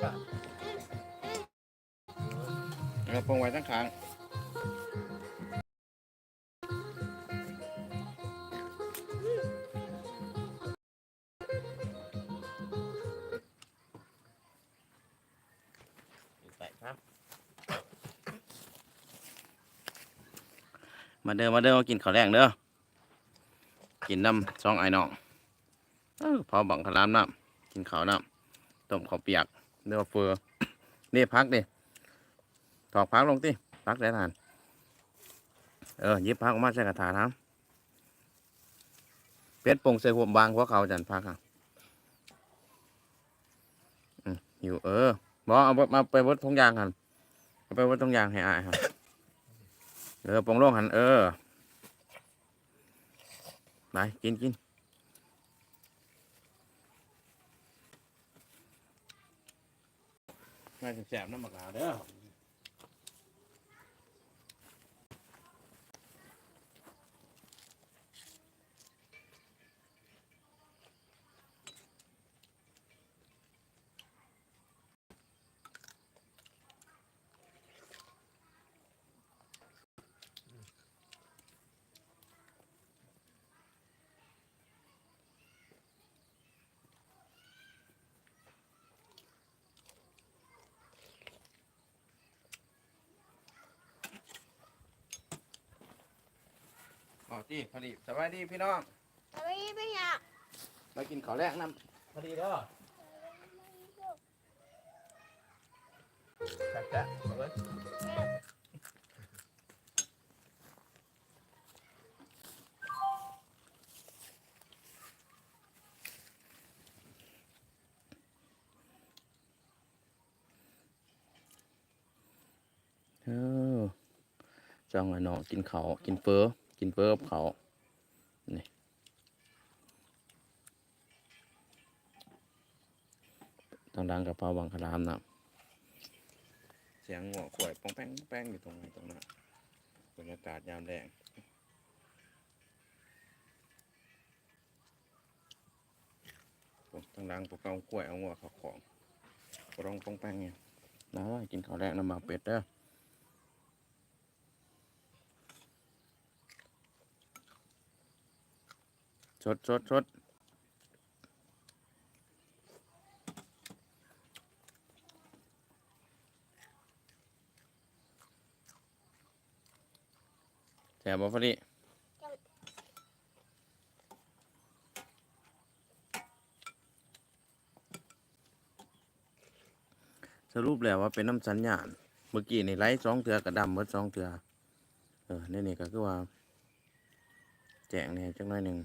เราปรุงไว้ทั้งครั้งใส่ครับมาเด้อมาเด้อมากินข้าวแรงเด้อ กินน้ำซองไอ้น้องเอ้าพอบังขลามน้ำกินข้าวน้ำต้มข้าวเปียก เนื้อเฟือนี่พักดิถอกพักลงติพักได้ทานเออยิบพักออกมาใส่กระถาน้ำเป็ดปงใส่หัวบางหัวเขาจันพักอะอยู่เออบอเอามาไปวัดทงยางหันเอาไปวัดทงยางให้อายหันเออปงโลงหันเออไปกินกิน มาแสบๆน้ำมะกาวเด้อ อ๋อจีพอดีสบายดีพี่น้องเอาไปไปอยากมากินข้าวแรกน้ำพอดีเด้อจัดจ้ะเอาไว้เออจ้องไอ้น้องกินเขาวกินเฟอ กินเฟอกับเขานี่ดังๆกับปลาวังคารามนะเสียงหัวข่วยป้องแป้งแป้งอยู่ตรงนั้นตรงนั้นบรรยากาศยามแดงผมทางดังพวกเอากล้วยเอาหัวเขาของร้องป้องแป้งเนี่ยนะกินข้าวแรกน้ำมาเป็ดเด้อ ชดชดชดแถมบ่พอดีสรุปแล้วว่าเป็นน้ำสัญญาณ เมื่อกี้ในไลท์สองเถือกระดำเมื่อสองเถือเออนี่นี่ก็คือว่า แจ้งเนี่ยจังหน่อยหนึ่ง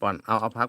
ป่อนเอาเอาพัก